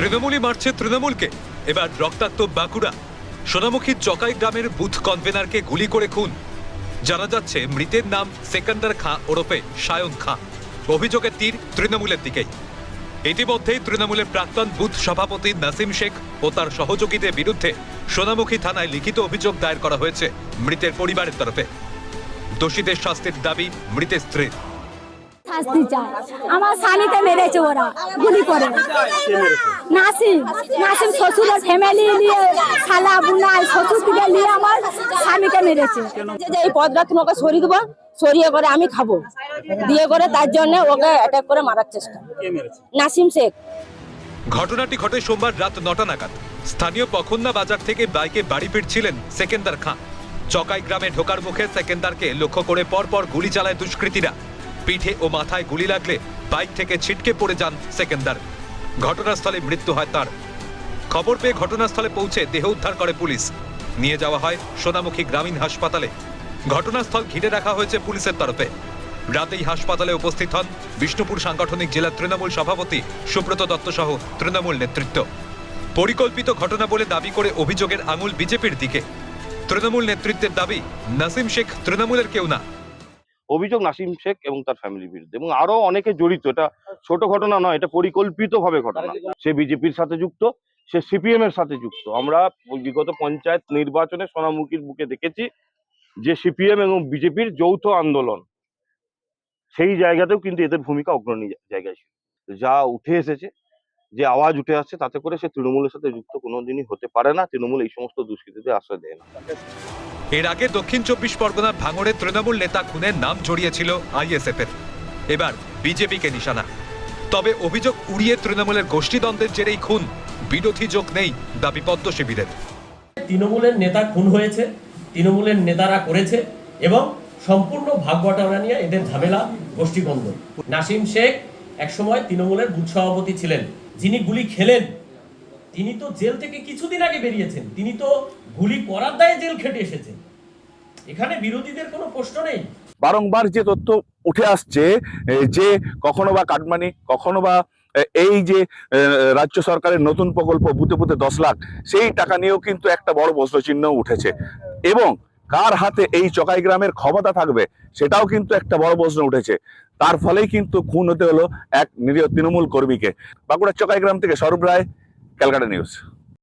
তৃণমূলই মারছে তৃণমূলকে। এবার রক্তাক্ত বাঁকুড়া। সোনামুখী চকাই গ্রামের বুথ কনভেনারকে গুলি করে খুন। জানা যাচ্ছে, মৃতের নাম সেকান্দার খাঁ ওরফে সায়ন খাঁ। অভিযোগের তীর তৃণমূলের দিকেই। ইতিমধ্যেই তৃণমূলের প্রাক্তন বুথ সভাপতি নাসিম শেখ ও তার সহযোগীদের বিরুদ্ধে সোনামুখী থানায় লিখিত অভিযোগ দায়ের করা হয়েছে মৃতের পরিবারের তরফে। দোষীদের শাস্তির দাবি মৃতের স্ত্রীর। চাই আমার স্বামীকে মেরেছে ওরা গুলি করে। নাসিম নাসিম শ্বশুরের ফ্যামিলি নিয়ে শালা বুনাই শ্বশুর থেকে নিয়ে আমার স্বামীকে মেরেছে। যে এই পদটা তুমি ওকে সরিয়ে দেবো সরিয়ে করে আমি খাব। দিয়ে করে তার জন্য ওকে অ্যাটাক করে মারার চেষ্টা। নাসিম শেখ। ঘটনাটি ঘটে সোমবার রাত নটা নাগাদ। স্থানীয় পখন্না বাজার থেকে বাইকে বাড়ি ফিরছিলেন সেকেন্দার খাঁ। চকাই গ্রামে ঢোকার মুখে সেকেন্দারকে লক্ষ্য করে পরপর গুলি চালায় দুষ্কৃতীরা। পিঠে ও মাথায় গুলি লাগলে বাইক থেকে ছিটকে পড়ে যান সেকেন্দার। ঘটনাস্থলে মৃত্যু হয় তার। খবর পেয়ে ঘটনাস্থলে পৌঁছে দেহ উদ্ধার করে পুলিশ। নিয়ে যাওয়া হয় সোনামুখী গ্রামীণ হাসপাতালে। ঘটনাস্থল ঘিরে রাখা হয়েছে পুলিশের তরফে। রাতেই হাসপাতালে উপস্থিত হন বিষ্ণুপুর সাংগঠনিক জেলা তৃণমূল সভাপতি সুব্রত দত্ত সহ তৃণমূল নেতৃত্ব। পরিকল্পিত ঘটনা বলে দাবি করে অভিযোগের আঙুল বিজেপির দিকে। তৃণমূল নেতৃত্বের দাবি, নাসিম শেখ তৃণমূলের কেউ না। অভিযোগ নাসিম শেখ এবং তার ফ্যামিলির বিরুদ্ধে। এবং আরও অনেকে জড়িত এটা ছোট ঘটনা নয় এটা পরিকল্পিত ভাবে ঘটনা সে বিজেপির সাথে যুক্ত সে সিপিএম এর সাথে যুক্ত। আমরা বিগত পঞ্চায়েত নির্বাচনে সোনামুখীর বুকে দেখেছি যে সিপিএম এবং বিজেপির যৌথ আন্দোলন সেই জায়গাতেও কিন্তু এদের ভূমিকা অগ্রণী জায়গায় ছিল। যা উঠে এসেছে যে আওয়াজ উঠে আসছে তাতে করে সে তৃণমূলের সাথে যুক্ত কোনোদিনই হতে পারে না। তৃণমূল এই সমস্ত দুষ্কৃতিতে আশ্রয় দেয় না। এর আগে দক্ষিণ চব্বিশ পরগনার ভাঙড়ে তৃণমূল নেতা খুনের নাম জড়িয়েছিল আইএসএফ এর এবার বিজেপিকে নিশানা। তবে অভিযোগ উড়িয়ে তৃণমূলের গোষ্ঠীদ্বন্দ্বের জেরেই খুন। বিরোধী যোগ নেই দাবি পদ্ম শিবিরের। তৃণমূলের নেতা খুন হয়েছে তৃণমূলের নেতারা করেছে এবং সম্পূর্ণ ভাগ বটারা নিয়ে এদের ঝামেলা গোষ্ঠীবন্ধ নাসিম শেখ একসময় তৃণমূলের বুথ সভাপতি ছিলেন। যিনি গুলি খেলেন, তিনি তো জেল থেকে কিছুদিন আগে বেরিয়েছেন। তিনি তো গুলি করার দায়ে জেল খেটে এসেছেন। এখানে বিরোধীদের কোনো প্রশ্ন নেই? বারংবার যে তথ্য উঠে আসছে যে কখনো বা কাটমানি, কখনো বা এই যে রাজ্য সরকারের নতুন প্রকল্প বুতে বুতে দশ লাখ, সেই টাকা নিয়েও কিন্তু একটা বড় প্রশ্নচিহ্ন উঠেছে। এবং কার হাতে এই চকাই গ্রামের ক্ষমতা থাকবে সেটাও কিন্তু একটা বড় প্রশ্ন উঠেছে। তার ফলেই কিন্তু খুন হতে হলো এক নিরীহ তৃণমূল কর্মীকে। বাঁকুড়ার চকাই গ্রাম থেকে সৌরভ রায়, ক্যালকাটা নিউজ।